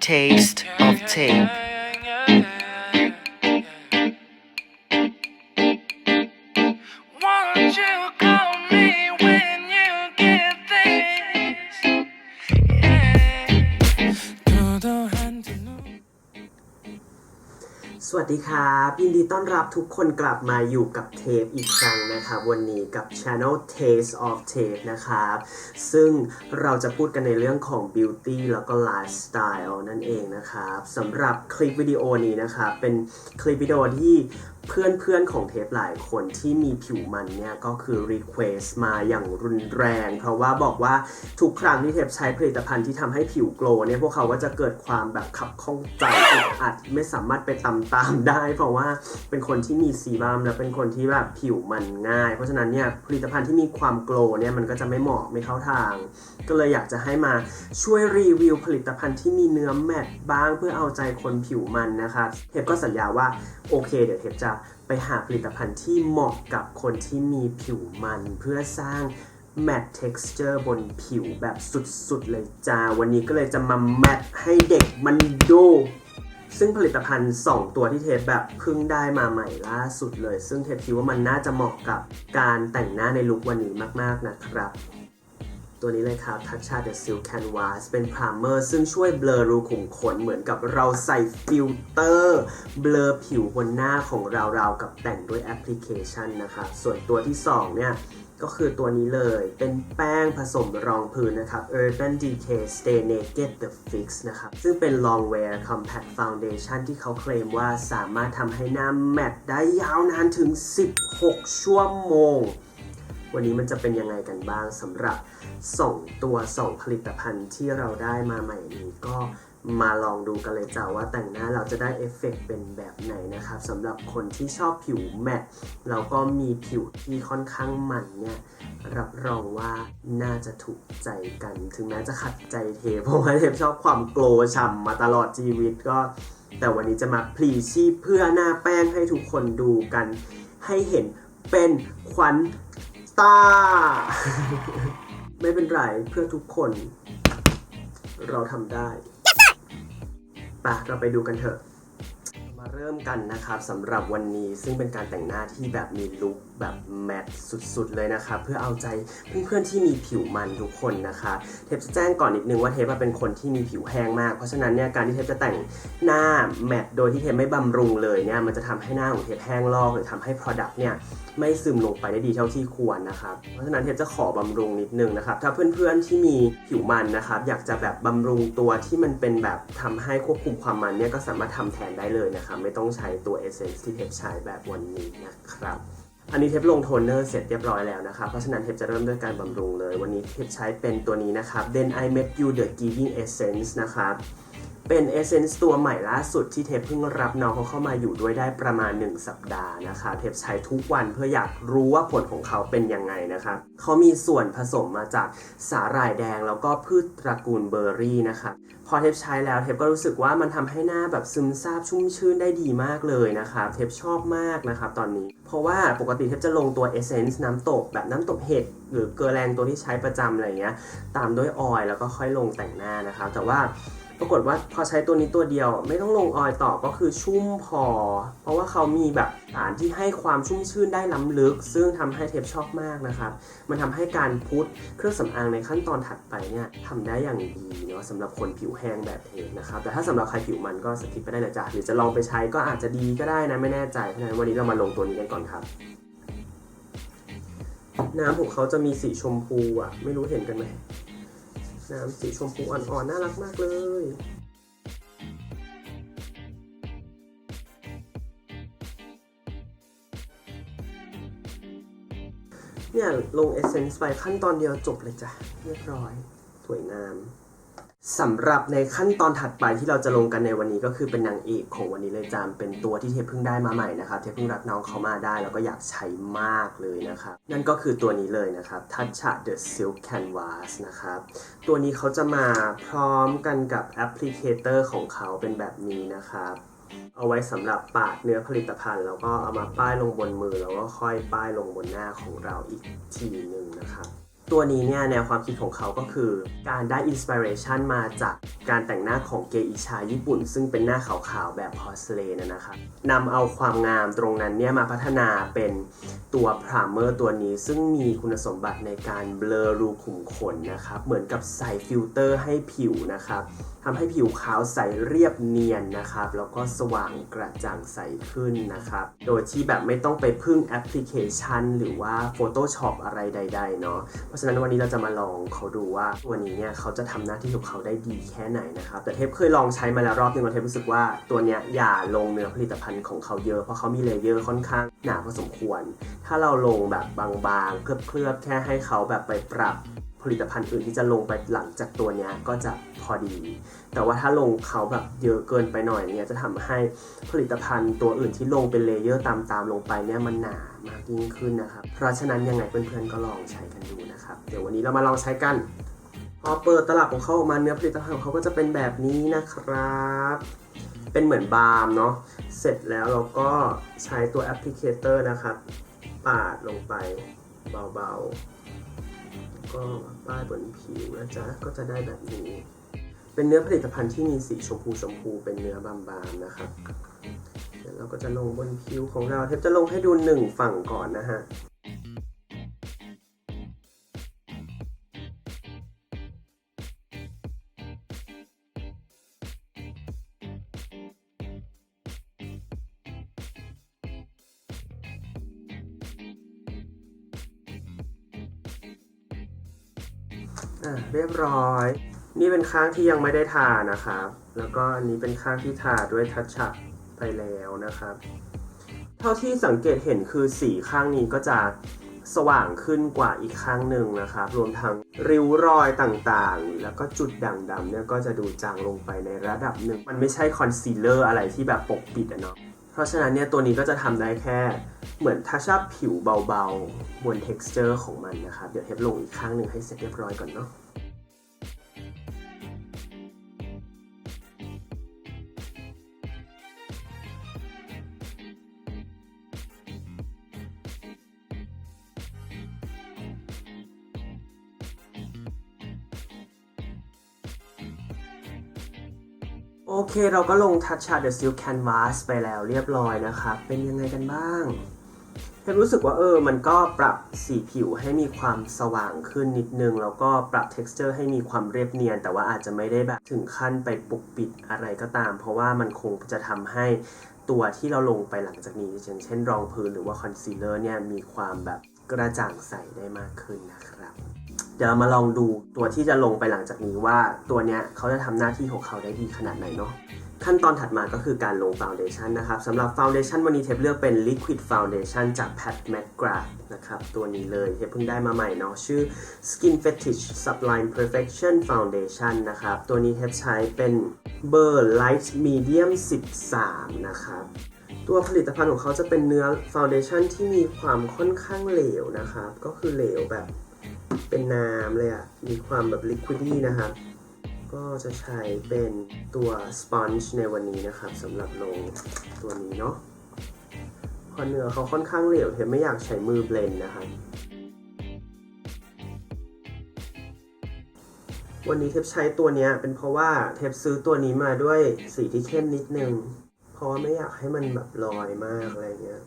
Taste of tape. ดีครับยินดีต้อนรับทุกคนกลับมาอยู่กับเทปอีกครั้งนะครับ วันนี้กับ Channel Taste of Tape นะครับ ซึ่งเราจะพูดกันในเรื่องของ Beauty แล้วก็ Lifestyle นั่นเองนะครับสำหรับคลิปวิดีโอนี้นะครับ เป็นคลิปวิดีโอที่ เพื่อนๆของเทปหลายคนที่มีผิวมันเนี่ยก็คือ Request มาอย่างรุนแรง เพราะว่าบอกว่าทุกครั้งที่เทปใช้ผลิตภัณฑ์ที่ทำให้ผิวโกลเนี่ยพวกเขาก็จะเกิดความแบบขับข้องใจอึดอัดไม่สามารถไปตามตามๆได้ เพราะว่าเป็นคนที่มีซีบัมและเป็นคนที่แบบผิวมันง่าย เพราะฉะนั้นเนี่ยผลิตภัณฑ์ที่มีความโกลเนี่ยมันก็จะไม่เหมาะไม่เข้าทาง ก็เลยอยากจะให้มาช่วยรีวิวผลิตภัณฑ์ที่มีเนื้อแมตต์บ้างเพื่อเอาใจคนผิวมันนะคะเทปก็สัญญาว่าโอเคเดี๋ยวเทปจะไปหาผลิตภัณฑ์ที่เหมาะกับคนที่มีผิวมัน เพื่อสร้าง matte texture บนผิวแบบสุดๆ เลยจ้า วันนี้ก็เลยจะมาแมทให้เด็กมันดู ซึ่งผลิตภัณฑ์ 2 ตัวที่เทปแบบเพิ่งได้มาใหม่ล่าสุดเลย ซึ่งเทปคิดว่ามันน่าจะเหมาะกับการแต่งหน้าในลุควันนี้มากๆนะครับ ตัวนี้เลยครับทัชชา The Silk Canvas เป็นพรามเมอร์ซึ่งช่วยเบลอรูขุมขนเหมือนกับเราใส่ฟิลเตอร์ เบลอผิวบนหน้าของเราเราวกับแต่งด้วยแอปพลิเคชันนะครับ ส่วนตัวที่ 2 เนี่ยก็คือตัวนี้เลย เป็นแป้งผสมรองพื้นนะครับ Urban Decay Stay Naked The Fix นะครับ ซึ่งเป็น Long Wear Compact Foundation ที่เขาเคลมว่าสามารถทำให้หน้าแมตต์ได้ยาวนานถึง 16 ชั่วโมง วันนี้มันจะเป็นยังไงกันบ้างสำหรับ 2ตัว2ผลิตภัณฑ์ที่เราได้มาใหม่นี้ก็มาลองดูกันเลยจ้าว่าแต่งหน้าเราจะได้เอฟเฟกต์เป็นแบบไหนนะครับสำหรับคนที่ชอบผิวแมตต์แล้วก็มีผิวที่ค่อนข้างมันเนี่ยรับรองว่าน่าจะถูกใจกัน ถึงแม้จะขัดใจเทปเพราะว่าเทปชอบความโกลว์ฉ่ำมาตลอดชีวิตก็ แต่วันนี้จะมาพลีชีพเพื่อหน้าแป้งให้ทุกคนดูกัน ให้เห็นเป็นขวัญตา ไม่เป็นไรเพื่อทุกคน เราทำได้ไปะเราไปดูกันเถอะ มาเริ่มกันนะครับสำหรับวันนี้ซึ่งเป็นการแต่งหน้าที่แบบมีลุค แบบแมทสุดๆเลยนะครับเพื่อเอาใจเพื่อนๆที่มีผิวมันทุกคนนะคะ เทปจะแจ้งก่อนนิดนึงว่าเทปเป็นคนที่มีผิวแห้งมากเพราะฉะนั้นเนี่ยการที่เทปจะแต่งหน้าแมทโดยที่เทปไม่บำรุงเลยเนี่ยมันจะทำให้หน้าของเทปแห้งลอกหรือทำให้ Product เนี่ยไม่ซึมลงไปได้ดีเท่าที่ควรนะครับ เพราะฉะนั้นเทปจะขอบำรุงนิดนึงนะครับ ถ้าเพื่อนๆที่มีผิวมันนะครับ อยากจะแบบบำรุงตัวที่มันเป็นแบบทำให้ควบคุมความมันเนี่ยก็สามารถทำแทนได้เลยนะครับ ไม่ต้องใช้ตัว Essence ที่เทปใช้แบบวันนี้นะครับ อันนี้เทปลงโทนเนอร์เสร็จเรียบร้อยแล้วนะครับ เพราะฉะนั้นเทปจะเริ่มด้วยการบำรุงเลย วันนี้เทปใช้เป็นตัวนี้นะครับ Then I Met You The Giving Essence นะครับ เป็น Essence ตัวใหม่ล่าสุดที่เทปเพิ่งรับน้องเขาเข้ามาอยู่ด้วยได้ประมาณ 1 สัปดาห์นะคะ เทปใช้ทุกวันเพื่ออยากรู้ว่าผลของเขาเป็นยังไงนะครับเขามีส่วนผสมมาจากสาหร่ายแดงแล้วก็พืชตระกูลเบอร์รี่นะครับพอเทปใช้แล้วเทปก็รู้สึกว่ามันทำให้หน้าแบบซึมซาบชุ่มชื่นได้ดีมากเลยนะครับเทปชอบมากนะครับตอนนี้ เพราะว่าปกติเทปจะลงตัว Essence น้ำตกแบบน้ำตกเห็ดหรือเกลือแรงตัวที่ใช้ประจำอะไรเงี้ยตามด้วยออยล์แล้วก็ค่อยลงแต่งหน้านะครับแต่ว่า ปรากฏว่าพอใช้ตัวนี้ตัวเดียว ไม่ต้องลงออยต่อก็คือชุ่มพอ เพราะว่าเขามีแบบสารที่ให้ความชุ่มชื่นได้ล้ำลึก ซึ่งทำให้เทปชอบมากนะครับ มันทำให้การพุทเครื่องสำอางในขั้นตอนถัดไปเนี่ยทำได้อย่างดีเนาะสำหรับคนผิวแห้งแบบเทปนะครับ แต่ถ้าสำหรับใครผิวมันก็สกิปไปได้เลยจ้ะหรือจะลองไปใช้ก็อาจจะดีก็ได้นะไม่แน่ใจเพราะฉะนั้นวันนี้เรามาลงตัวนี้กันก่อนครับน้ำของเขาจะมีสีชมพูอะไม่รู้เห็นกันไหม น้ำสีชมพูอ่อนๆ น่ารักมากเลย เนี่ย ลงเอเซนส์ไปขั้นตอนเดียวจบเลยจ้ะ เรียบร้อย สวยงาม สำหรับในขั้นตอนถัดไปที่เราจะลงกันในวันนี้ก็คือเป็นนางเอกของวันนี้เลยจามเป็นตัวที่เทปเพิ่งได้มาใหม่นะครับเทปเพิ่งรับน้องเขามาได้แล้วก็อยากใช้มากเลยนะครับนั่นก็คือตัวนี้เลยนะครับ Touch the Silk Canvas นะครับตัวนี้เขาจะมาพร้อมกันกับแอปพลิเคเตอร์ของเขาเป็นแบบนี้นะครับเอาไว้สำหรับปาดเนื้อผลิตภัณฑ์ แล้วก็เอามาป้ายลงบนมือแล้วก็ค่อยป้ายลงบนหน้าของเราอีกทีหนึ่งนะครับ ตัวนี้เนี่ยแนวความคิดของเขาก็คือ การได้อินสปิเรชันมาจากการแต่งหน้าของเกอิชาญี่ปุ่น ซึ่งเป็นหน้าขาวๆ แบบพอสเลนนะครับนำเอาความงามตรงนั้นเนี่ยมาพัฒนาเป็นตัวพรามเมอร์ตัวนี้ซึ่งมีคุณสมบัติในการเบลอรูขุมขนนะครับ เหมือนกับใส่ฟิลเตอร์ให้ผิวนะครับ ทำให้ผิวขาวใสเรียบเนียนนะครับ แล้วก็สว่างกระจ่างใสขึ้นนะครับ โดยที่แบบไม่ต้องไปพึ่งแอปพลิเคชัน หรือว่า Photoshop อะไรใด ๆ เนาะเพราะฉะนั้นวันนี้เราจะมาลองเขาดูว่าตัวนี้เนี่ยเขาจะทำหน้าที่ของเขาได้ดีแค่ไหนนะครับ แต่เทปเคยลองใช้มาแล้วรอบนึงแล้วเทปรู้สึกว่าตัวเนี้ยอย่าลงเนื้อผลิตภัณฑ์ของเขาเยอะเพราะเขามีเลเยอร์ค่อนข้างหนาพอสมควร ถ้าเราลงแบบบางๆเคลือบๆแค่ให้เขาแบบไปปรับ ผลิตภัณฑ์อื่นที่จะลงไปหลังจากตัวเนี้ยก็จะพอดี แต่ว่าถ้าลงเขาแบบเยอะเกินไปหน่อยเนี่ยจะทำให้ผลิตภัณฑ์ตัวอื่นที่ลงเป็นเลเยอร์ตามๆลงไปเนี่ยมันหนามากยิ่งขึ้นนะครับ เพราะฉะนั้นยังไงเพื่อนๆก็ลองใช้กันดูนะครับ เดี๋ยววันนี้เรามาลองใช้กันพอเปิดตลับของเขาออกมาเนื้อผลิตภัณฑ์ของเขาก็จะเป็นแบบนี้นะครับ เป็นเหมือนบาล์มเนาะ เสร็จแล้วเราก็ใช้ตัวแอปพลิเคเตอร์นะครับ ปาดลงไปเบาๆ ก็ป้ายบนผิวนะจ๊ะ ก็จะได้แบบนี้ เป็นเนื้อผลิตภัณฑ์ที่มีสีชมพูชมพูเป็นเนื้อบางๆนะครับ เดี๋ยวเราก็จะลงบนผิวของเราเทปจะลงให้ดูหนึ่งฝั่งก่อนนะฮะ อะเรียบร้อย นี่เป็นข้างที่ยังไม่ได้ทานะครับ แล้วก็อันนี้เป็นข้างที่ทาด้วยทัชชับไปแล้วนะครับ เท่าที่สังเกตเห็นคือสีข้างนี้ก็จะสว่างขึ้นกว่าอีกข้างหนึ่งนะครับ รวมทั้งริ้วรอยต่างๆ แล้วก็จุดด่างดำเนี่ยก็จะดูจางลงไปในระดับหนึ่ง มันไม่ใช่คอนซีลเลอร์อะไรที่แบบปกปิดอะเนาะ เพราะฉะนั้นเนี่ยตัวนี้ก็จะทำได้แค่เหมือนทัชชับผิวเบาๆ บน texture ของมันนะครับ เดี๋ยวเทปลงอีกข้างหนึ่งให้เสร็จเรียบร้อยก่อนเนาะ โอเคเราก็ลงทัชชา The Silk Canvas ไปแล้วเรียบร้อยนะครับ เป็นยังไงกันบ้างเห็นรู้สึกว่าเออ มันก็ปรับสีผิวให้มีความสว่างขึ้นนิดนึง แล้วก็ปรับ texture ให้มีความเรียบเนียน แต่ว่าอาจจะไม่ได้แบบถึงขั้นไปปกปิดอะไรก็ตาม เพราะว่ามันคงจะทำให้ตัวที่เราลงไปหลังจากนี้อย่างเช่นรองพื้นหรือว่าคอนซีลเลอร์เนี่ยมีความแบบกระจ่างใสได้มากขึ้นนะครับ ดี๋ยวเรามาลองดูตัวที่จะลงไปหลังจากนี้ว่าตัวเนี้ยเขาจะทำหน้าที่ของเขาได้ดีขนาดไหนเนาะขั้นตอนถัดมาก็คือการลงฟ u วเดชันนะครับสำหรับฟ u วเดชันวันนี้เทปเลือกเป็น Liquid Foundation จาก Pat McGrath นะครับ ตัวนี้เลยเทปเพิ่งได้มาใหม่เนาะชื่อ Skin Fetish Sublime Perfection Foundation นะครับ ตัวนี้เทปใช้เป็นเบอร์ Light Medium 13 นะครับตัวผลิตภัณฑ์ของเขาจะเป็นเนื้อฟ u วเดชันที่มีความค่อนข้างเหลวนะครับ ก็คือเหลวแบบ เป็นน้ำเลยอะมีความแบบลิควิดี้นะครับ ก็จะใช้เป็นตัวสปอนจ์ในวันนี้นะครับสำหรับลงตัวนี้เนาะพอเนื้อเขาค่อนข้างเหลวเทปไม่อยากใช้มือเบลนด์นะครับ วันนี้เทปใช้ตัวนี้เป็นเพราะว่าเทปซื้อตัวนี้มาด้วยสีที่เข้มนิดนึง เพราะไม่อยากให้มันแบบลอยมากอะไรเงี้ย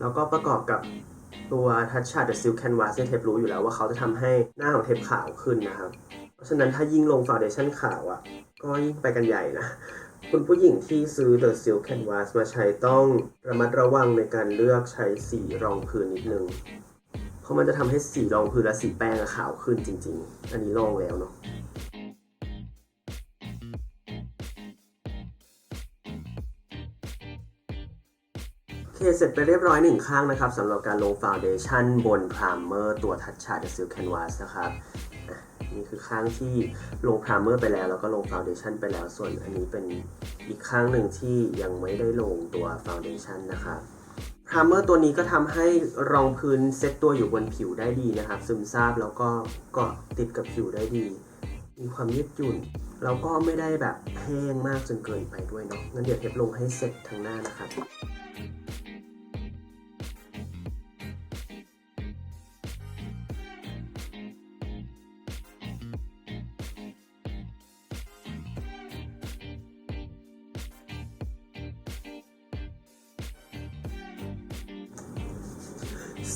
แล้วก็ประกอบกับ ตัวทัชชา The Silk Canvas เนี่ยเทปรู้อยู่แล้วว่าเขาจะทำให้หน้าของเทปขาวขึ้นนะครับ เพราะฉะนั้นถ้ายิ่งลงฟ u วเดชั่นขาวอะ่ะ ก็ยิ่งไปกันใหญ่นะ คุณผู้หญิงที่ซื้อ The Silk Canvas มาใช้ต้องระมัดระวังในการเลือกใช้สีรองพื้นนิดนึง เพราะมันจะทำให้สีรองพื้นและสีแป้งขาวขึ้นจริง ๆ อันนี้ลองแล้วเนาะ เสร็จไปเรียบร้อยหนึ่งข้างนะครับสำหรับการลงฟ u วเดชั่นบนพรามเมอร์ตัวทัชชา The Silk Canvas นะครับนี่คือข้างที่ลงพรามเมอร์ไปแล้ว แล้วก็ลงฟ u วเดชั่นไปแล้วส่วนอันนี้เป็นอีกข้างหนึ่งที่ยังไม่ได้ลงตัวฟ u วเดชั่นนะครับพรามเมอร์ตัวนี้ก็ทำให้รองพื้นเซตตัวอยู่บนผิวได้ดีนะครับ ซึมซาบแล้วก็เกาะติดกับผิวได้ดี มีความยืดหยุ่นแล้วก็ไม่ได้แบบแห้งมากจนเกินไปด้วยเนาะงั้นเดี๋ยวเทปลงให้เสร็จทั้งหน้านะครับ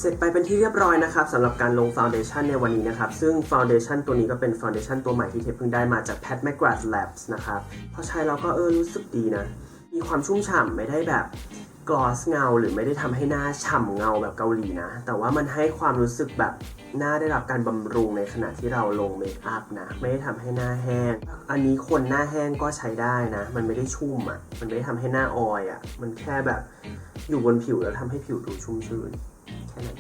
สร็จไปเป็นที่เรียบร้อยนะครับสำหรับการลงฟ u n เดชันในวันนี้นะครับ ซึ่งฟ u n เดชันตัวนี้ก็เป็นฟ u n เดชันตัวใหม่ที่เทปเพิ่งได้มาจาก Pat McGrath Labs นะครับพอใช้เราก็เออรู้สึกดีนะ มีความชุ่มฉ่ำไม่ได้แบบกลอสเงา หรือไม่ได้ทำให้หน้าฉ่ำเงาแบบเกาหลีนะ แต่ว่ามันให้ความรู้สึกแบบหน้าได้รับการบำรุงในขณะที่เราลงเมคอัพนะ ไม่ได้ทำให้หน้าแห้ง อันนี้คนหน้าแห้งก็ใช้ได้นะ มันไม่ได้ชุ่มอะ มันไม่ได้ทำให้หน้าออยอะ มันแค่แบบอยู่บนผิวแล้วทำให้ผิวดูชุ่มชื้น แค่นั้น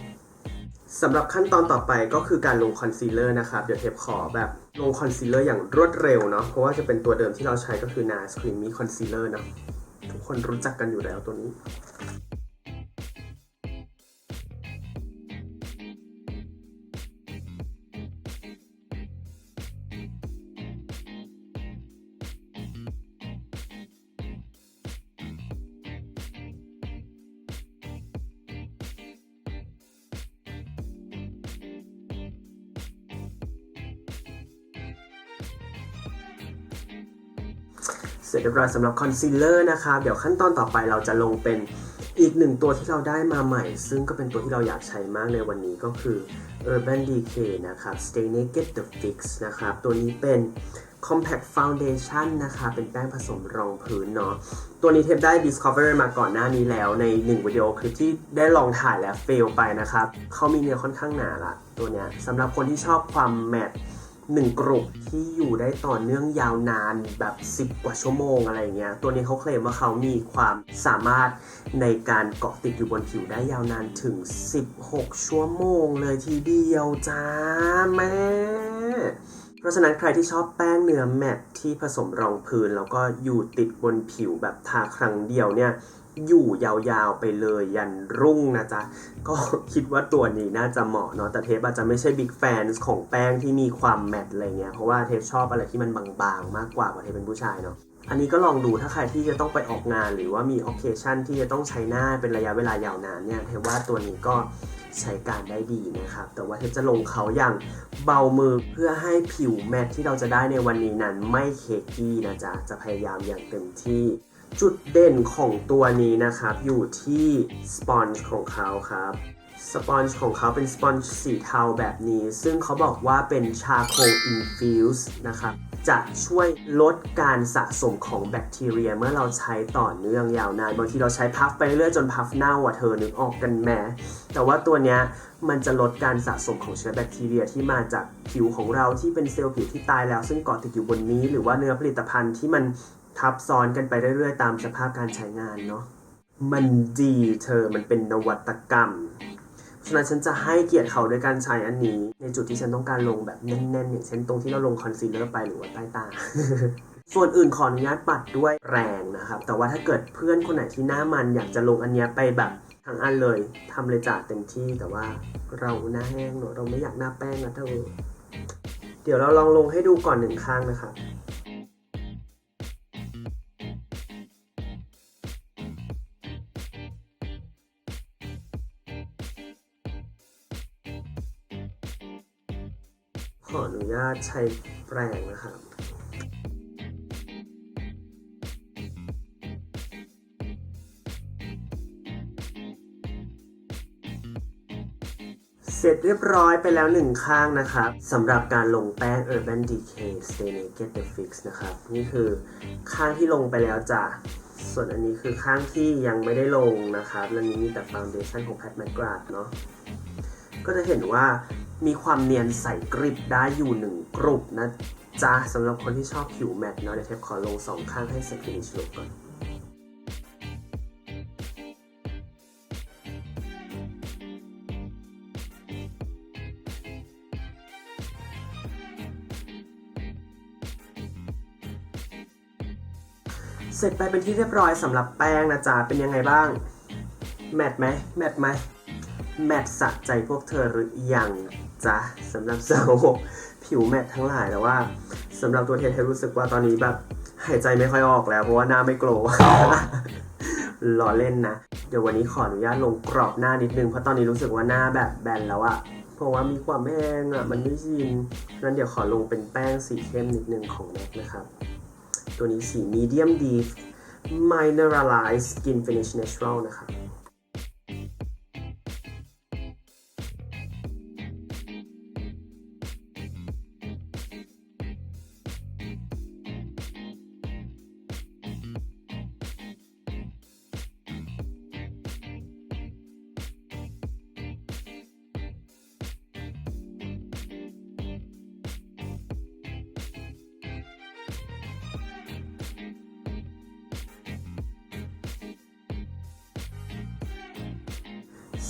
สำหรับขั้นตอนต่อไปก็คือการลงคอนซีลเลอร์นะครับ เดี๋ยวเทปขอแบบลงคอนซีลเลอร์อย่างรวดเร็วเนาะเพราะว่าจะเป็นตัวเดิมที่เราใช้ก็คือ NARS Creamy Concealer เนาะทุกคนรู้จักกันอยู่แล้วตัวนี้ ร็จเรียบร้อยสำหรับคอนซีลเลอร์นะครับเดี๋ยวขั้นตอนต่อไปเราจะลงเป็นอีกหนึ่งตัวที่เราได้มาใหม่ ซึ่งก็เป็นตัวที่เราอยากใช้มากในวันนี้ก็คือ Urban Decay นะครับ Stay Naked The Fix นะครับ ตัวนี้เป็น Compact Foundation นะคะ เป็นแป้งผสมรองพื้นเนาะ ตัวนี้เทปได้ Discover มาก่อนหน้านี้แล้วในหนึ่งวิดีโอคลิปที่ได้ลองถ่ายแล้วเฟลไปนะครับเขามีเนื้อค่อนข้างหนาละตัวเนี้ยสำหรับคนที่ชอบความแมต หนึ่งกลุ่มที่อยู่ได้ต่อเนื่องยาวนานแบบ 10 กว่าชั่วโมงอะไรเงี้ย ตัวนี้เขาเคลมว่าเขามีความสามารถในการเกาะติดอยู่บนผิวได้ยาวนานถึง 16 ชั่วโมงเลยทีเดียวจ้าแม่เพราะฉะนั้นใครที่ชอบแป้งเนื้อแมตที่ผสมรองพื้น แล้วก็อยู่ติดบนผิวแบบทาครั้งเดียวเนี่ย อยู่ยาวๆไปเลยยันรุ่งนะจ๊ะ ก็คิดว่าตัวนี้น่าจะเหมาะเนาะแต่เทปอาจจะไม่ใช่บิ๊กแฟนของแป้งที่มีความแมตอะไรเงี้ยเพราะว่าเทปชอบอะไรที่มันบางๆ มากกว่าเพราะเทปเป็นผู้ชายเนาะอันนี้ก็ลองดูถ้าใครที่จะต้องไปออกงานหรือว่ามีโอเคชั่นที่จะต้องใช้หน้าเป็นระยะเวลายาวนานเนี่ยเทปว่าตัวนี้ก็ใช้การได้ดีนะครับ แต่ว่าเทปจะลงเขาอย่างเบามือเพื่อให้ผิวแมตที่เราจะได้ในวันนี้นั้นไม่เคกกี้นะจ๊ะจะพยายามอย่างเต็มที่ จุดเด่นของตัวนี้นะครับ อยู่ที่สปอนจ์ของเขาครับสปอนจ์ของเขาเป็นสปอนจ์สีเทาแบบนี้ ซึ่งเขาบอกว่าเป็นชาโคลอินฟิวส์นะครับจะช่วยลดการสะสมของแบคทีเรียเมื่อเราใช้ต่อเนื่องยาวนาน บางทีเราใช้พัฟไปเรื่อยจนพัฟเน่าอะเธอนึกออกกันแหมแต่ว่าตัวเนี้ยมันจะลดการสะสมของเชื้อแบคทีเรียที่มาจากผิวของเราที่เป็นเซลล์ผิวที่ตายแล้ว ซึ่งเกาะติดอยู่บนนี้ หรือว่าเนื้อผลิตภัณฑ์ที่มัน ทับซ้อนกันไปเรื่อยๆ ตามสภาพการใช้งานเนาะมันดีเธอมันเป็นนวัตกรรมฉะนั้นฉันจะให้เกียรติเขาด้วยการใช้อันนี้ ในจุดที่ฉันต้องการลงแบบแน่นๆอย่างเช่นตรงที่เราลงคอนซีลเลอร์ไปหรือว่าใต้ตา ส่วนอื่นขออนุญาตปัดด้วยแรงนะครับ แต่ว่าถ้าเกิดเพื่อนคนไหนที่หน้ามันอยากจะลงอันนี้ไปแบบทั้งอันเลยทำเลยจ่าเต็มที่แต่ว่าเราหน้าแห้งเนอะเราไม่อยากหน้าแป้งนะเธอเดี๋ยวเราลองลงให้ดูก่อนหนึ่งข้างนะครับาตใช้แปรงนะครับเสร็จเรียบร้อยไปแล้วหนึ่งข้างนะครับสำหรับการลงแป้ง Urban Decay Stay Naked The Fix นะครับ นี่คือข้างที่ลงไปแล้วจ้ะ ส่วนอันนี้คือข้างที่ยังไม่ได้ลงนะครับ และนี้มีแต่ Foundation ของ Pat McGrath เนาะก็จะเห็นว่า มีความเนียนใสกริบได้อยู่หนึ่งกรุบนะจ๊ะสำหรับคนที่ชอบผิวแมตต์เนาะเดี๋ยวเทปขอลงสองข้างให้เสร็จฟินิชลุกก่อนเสร็จไปเป็นที่เรียบร้อยสำหรับแป้งนะจ๊ะเป็นยังไงบ้าง แมตต์ไหมแมตต์ไหม แมทสะใจพวกเธอหรือยังจ๊ะสำหรับสาวผิวแมททั้งหลายแต่ว่าสำหรับตัวเทนเทรู้สึกว่าตอนนี้แบบหายใจไม่ค่อยออกแล้ว เพราะว่าหน้าไม่โกลว์ล้อเล่นนะ เดี๋ยววันนี้ขออนุญาตลงกรอบหน้านิดนึง เพราะตอนนี้รู้สึกว่าหน้าแบบแบนแล้วอะเพราะว่ามีความแห้งอะมันไม่ชินงั้นเดี๋ยวขอลงเป็นแป้งสีเข้มนิดนึงของแม็กนะครับ ตัวนี้สี medium deep mineralized skin finish natural นะครับ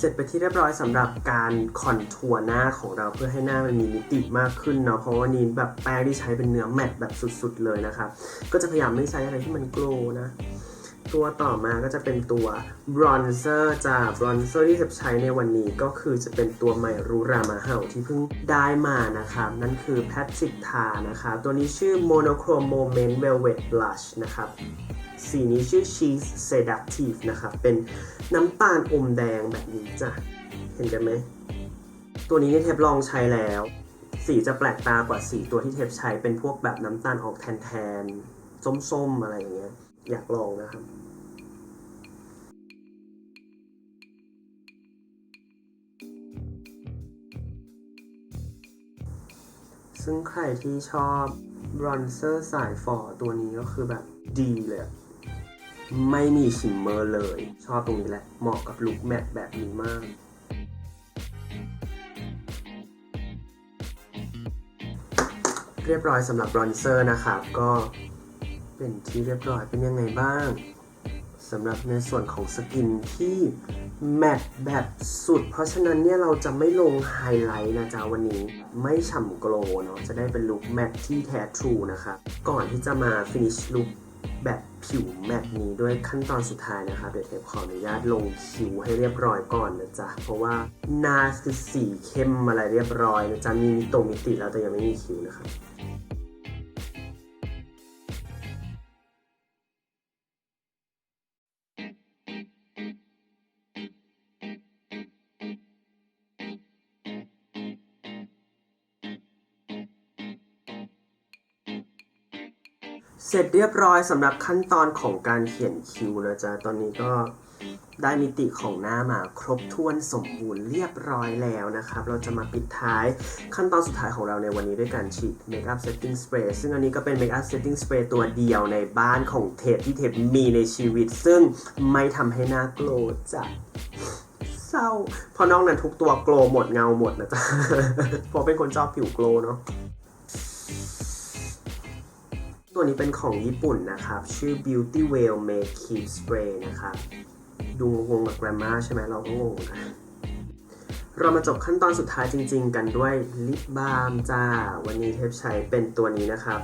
ร็จไปที่เรียบร้อยสำหรับการคอนทัวร์หน้าของเราเพื่อให้หน้ามันมีมิติมากขึ้นเนาะเพราะว่านี้แบบแป้งที่ใช้เป็นเนื้อแมตแบบสุดๆเลยนะครับก็จะพยายามไม่ใช้อะไรที่มันโกล์นะ ตัวต่อมาก็จะเป็นตัวบรอนเซอร์จ้าบรอนเซอร์ที่จะใช้ในวันนี้ก็คือจะเป็นตัวใหม่รูรามาเห่าที่เพิ่งได้มานะครับนั่นคือแพทริกทานะคะตัวนี้ชื่อ Monochrome Moment Velvet Blush นะครับสีนี้ชื่อ Cheese Seductive นะครับเป็นน้ำตาลอมแดงแบบนี้จ้ะเห็นกันไหม ตัวนี้เนี่ยเทปลองใช้แล้ว สีจะแปลกตากว่าสีตัวที่เทปใช้เป็นพวกแบบน้ำตาลออกแทนๆส้มๆ อะไรอย่างเงี้ย อยากลองนะครับ ซึ่งใครที่ชอบบรอนเซอร์สายฟอตัวนี้ก็คือแบบดีเลยอะไม่มีชิมเมอร์เลย ชอบตรงนี้แหละ เหมาะกับลุคแมทแบบนี้มาก เรียบร้อยสำหรับบรอนเซอร์นะครับ ก็เป็นที่เรียบร้อยเป็นยังไงบ้าง สำหรับในส่วนของสกินที่แมทแบบสุด เพราะฉะนั้นเนี่ยเราจะไม่ลงไฮไลท์นะจ๊ะวันนี้ ไม่ฉ่ำโกลเนาะจะได้เป็นลุคแมทที่แท้ทรูนะคะ ก่อนที่จะมาฟินิชลุคแบบผิวแมทนี้ด้วยขั้นตอนสุดท้ายนะครับ เดี๋ยวเทปขออนุญาตลงคิ้วให้เรียบร้อยก่อนนะจ๊ะ เพราะว่าหน้าคือสีเข้มอะไรเรียบร้อยนะจ๊ะ มีมิตรงมิติแล้วแต่ยังไม่มีคิ้วนะครับ สร็จเรียบร้อยสำหรับขั้นตอนของการเขียนคิ้วนะจ๊ะ ตอนนี้ก็ได้มิติของหน้ามาครบถ้วนสมบูรณ์เรียบร้อยแล้วนะครับ เราจะมาปิดท้ายขั้นตอนสุดท้ายของเราในวันนี้ด้วยการฉีด Makeup Setting Spray ซึ่งอันนี้ก็เป็น Makeup Setting Spray ตัวเดียวในบ้านของเทปที่เทปมีในชีวิต ซึ่งไม่ทำให้หน้าโกลจ้ะเศร้าเพราะน้อกนั้นทุกตัวโกลหมดเงาหมดนะจ๊ะเพราะเป็นคนชอบผิวโกลเนาะ ตัวนี้เป็นของญี่ปุ่นนะครับ ชื่อ Beauty Well Make Keep Spray นะครับ ดูงงๆกับ grammar ใช่ไหมเราก็งงนะเรามาจบขั้นตอนสุดท้ายจริง ๆ กันด้วยลิปบาล์มจ้า วันนี้เทปใช้เป็นตัวนี้นะครับ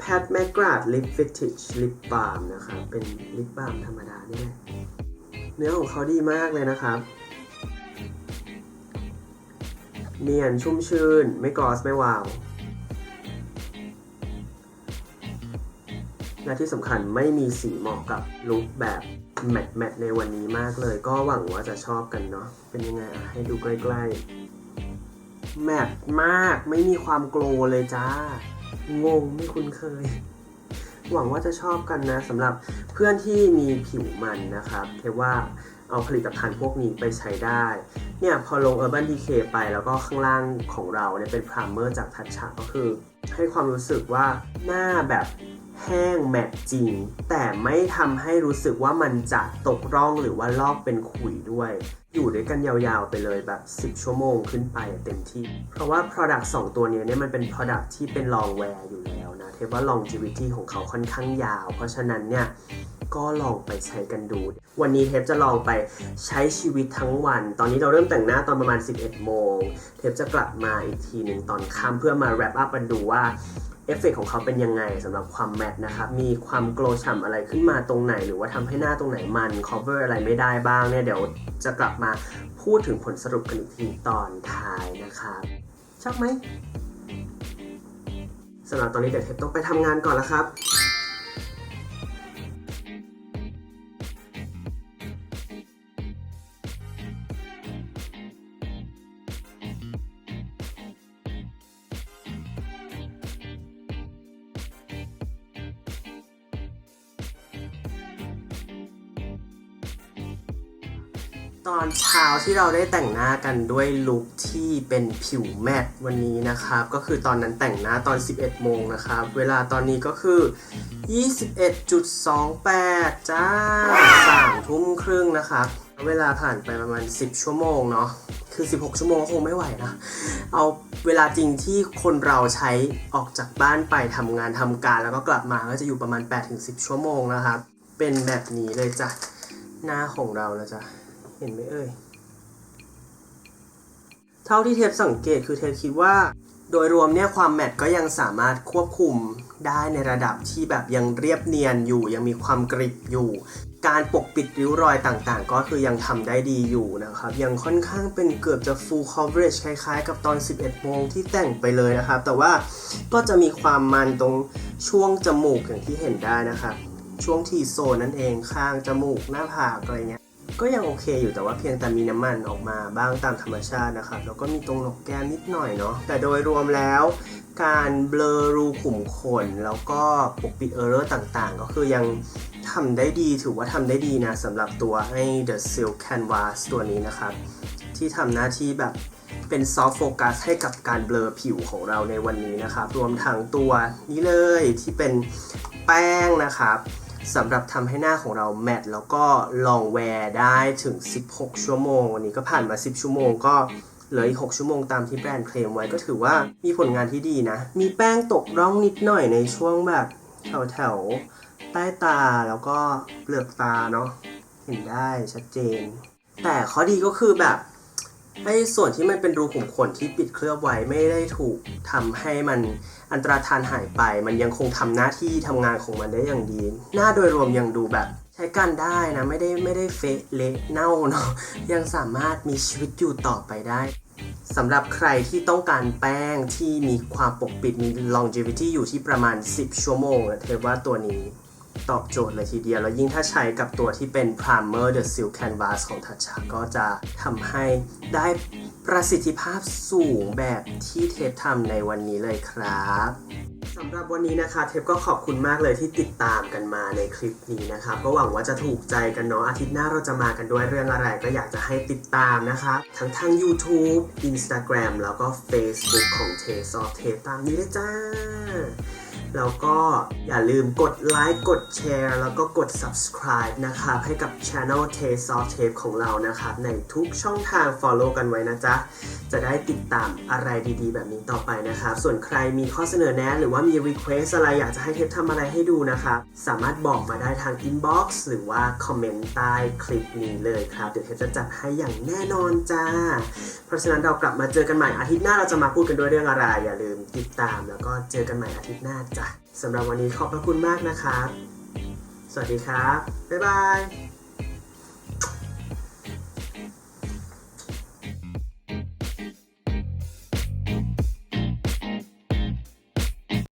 Pat McGrath Lip Fetish Lip Balm นะครับ เป็นลิปบาล์มธรรมดานี่แหละเนื้อของเขาดีมากเลยนะครับ เนียนชุ่มชื่น ไม่กอสไม่วาว และที่สำคัญไม่มีสีเหมาะกับลุคแบบแมทแมทในวันนี้มากเลย ก็หวังว่าจะชอบกันเนาะเป็นยังไงอะให้ดูใกล้ๆ แมทมากไม่มีความโกลเลยจ้างงไม่คุ้นเคย หวังว่าจะชอบกันนะสำหรับเพื่อนที่มีผิวมันนะครับเทว่าเอาผลิตภัณฑ์พวกนี้ไปใช้ได้ เนี่ยพอลง Urban Decay ไปแล้วก็ข้างล่างของเราเนี่ยเป็นพรามเมอร์จากทัชชะก็คือ ให้ความรู้สึกว่าหน้าแบบ แห้งแมตต์จริง แต่ไม่ทำให้รู้สึกว่ามันจะตกร่องหรือว่าลอกเป็นขุยด้วย อยู่ด้วยกันยาวๆไปเลยแบบ 10 ชั่วโมงขึ้นไปเต็มที่ เพราะว่า Product 2 ตัวนี้เนี่ยมันเป็น Product ที่เป็น long wear อยู่แล้วนะเทปว่า longevity ของเขาค่อนข้างยาว เพราะฉะนั้นเนี่ยก็ลองไปใช้กันดู วันนี้เทปจะลองไปใช้ชีวิตทั้งวัน ตอนนี้เราเริ่มแต่งหน้าตอนประมาณ 11 โมง เทปจะกลับมาอีกทีหนึ่งตอนค่ำเพื่อมา wrap up กันดูว่า เอฟเฟกของเขาเป็นยังไงสำหรับความแมทนะครับ มีความโกลฉ่าอะไรขึ้นมาตรงไหน หรือว่าทำให้หน้าตรงไหนมัน cover อะไรไม่ได้บ้างเนี่ย เดี๋ยวจะกลับมาพูดถึงผลสรุปกันอีกทีตอนท้ายนะครับ ชอบไหมสำหรับตอนนี้เดี๋ยวเทปต้องไปทำงานก่อนแล้วครับ ตอนเช้าที่เราได้แต่งหน้ากันด้วยลุคที่เป็นผิวแมตวันนี้นะครับ ก็คือตอนนั้นแต่งหน้าตอน 11 โมงนะครับ เวลาตอนนี้ก็คือ 21.28 จ้า3ทุ่มครึ่งนะครับเวลาผ่านไปประมาณ 10 ชั่วโมงเนาะคือ 16 ชั่วโมงคงไม่ไหวนะ เอาเวลาจริงที่คนเราใช้ออกจากบ้านไปทำงานทำการแล้วก็กลับมาก็จะอยู่ประมาณ 8-10 ชั่วโมงนะครับ เป็นแบบนี้เลยจ้ะหน้าของเราแล้วจ้ะ เห็นไหมเอ่ย เท่าที่เทปสังเกตคือเทปคิดว่า โดยรวมเนี่ยความแมตต์ก็ยังสามารถควบคุมได้ในระดับที่แบบยังเรียบเนียนอยู่ ยังมีความกริบอยู่ การปกปิดริ้วรอยต่างๆ ก็คือยังทำได้ดีอยู่นะครับ ยังค่อนข้างเป็นเกือบจะ full coverage คล้ายๆ กับตอน 11 โมงที่แต่งไปเลยนะครับ แต่ว่าก็จะมีความมันตรงช่วงจมูกอย่างที่เห็นได้นะครับช่วงทีโซนนั่นเองข้างจมูกหน้าผากอะไรเงี้ย ก็ยังโอเคอยู่แต่ว่าเพียงแต่มีน้ำมันออกมาบ้างตามธรรมชาตินะครับแล้วก็มีตรงหนกแก้มนิดหน่อยเนาะแต่โดยรวมแล้ว การเบลอรูขุมขน แล้วก็ปกปิดเออร์เรอร์ต่างๆ ก็คือยังทำได้ดีถือว่าทำได้ดีนะสำหรับตัวไอ้ The Silk Canvas ตัวนี้นะครับ ที่ทำหน้าที่แบบเป็นซอฟต์โฟกัสให้กับการเบลอผิวของเราในวันนี้นะครับ รวมทั้งตัวนี้เลยที่เป็นแป้งนะครับ สำหรับทำให้หน้าของเราแมตต์แล้วก็ลองแวร์ได้ถึง 16 ชั่วโมง วันนี้ก็ผ่านมา 10 ชั่วโมงก็เหลืออีก 6 ชั่วโมงตามที่แบรนด์เคลมไว้ก็ถือว่ามีผลงานที่ดีนะ มีแป้งตกร่องนิดหน่อยในช่วงแบบแถวแถวๆใต้ตาแล้วก็เปลือกตาเนาะเห็นได้ชัดเจน แต่ข้อดีก็คือแบบ ไอ้ส่วนที่มันเป็นรูขุมขนที่ปิดเคลือบไว้ไม่ได้ถูกทำให้มันอันตรธานหายไป มันยังคงทำหน้าที่ทำงานของมันได้อย่างดี หน้าโดยรวมยังดูแบบใช้กันได้นะไม่ได้ไม่ได้เฟะเละเน่าเนาะยังสามารถมีชีวิตอยู่ต่อไปได้สำหรับใครที่ต้องการแป้งที่มีความปกปิดมี longevity อยู่ที่ประมาณ 10 ชั่วโมงเทว่าตัวนี้ ตอบโจทย์เลยทีเดียว แล้วยิ่งถ้าใช้กับตัวที่เป็น Primer The Silk Canvas ของทัชชาก็จะทำให้ได้ประสิทธิภาพสูงแบบที่เทปทำในวันนี้เลยครับสำหรับวันนี้นะคะเทปก็ขอบคุณมากเลยที่ติดตามกันมาในคลิปนี้นะครับก็หวังว่าจะถูกใจกันเนาะอาทิตย์หน้าเราจะมากันด้วยเรื่องอะไรก็อยากจะให้ติดตามนะครับทั้งทาง YouTube Instagram แล้วก็ Facebook ของ Taste of Tape ตามนี้เลยจ้า แล้วก็อย่าลืมกดไลค์กดแชร์แล้วก็กด subscribe นะครับ ให้กับ Channel Taste of Tape ของเรานะครับ ในทุกช่องทาง follow กันไว้นะจ๊ะ จะได้ติดตามอะไรดีๆ แบบนี้ต่อไปนะครับ ส่วนใครมีข้อเสนอแนะ หรือว่ามี request อะไรอยากจะให้เทปทำอะไรให้ดูนะครับ สามารถบอกมาได้ทาง inbox หรือว่าคอมเมนต์ใต้คลิปนี้เลยครับ เดี๋ยวเทปจะจัดให้อย่างแน่นอนจ้า เพราะฉะนั้นเรากลับมาเจอกันใหม่อาทิตย์หน้าเราจะมาพูดกันด้วยเรื่องอะไร อย่าลืมติดตามแล้วก็เจอกันใหม่อาทิตย์หน้าจ้ะ สำหรับวันนี้ขอบพระคุณมากนะครับ สวัสดีครับ บ๊ายบาย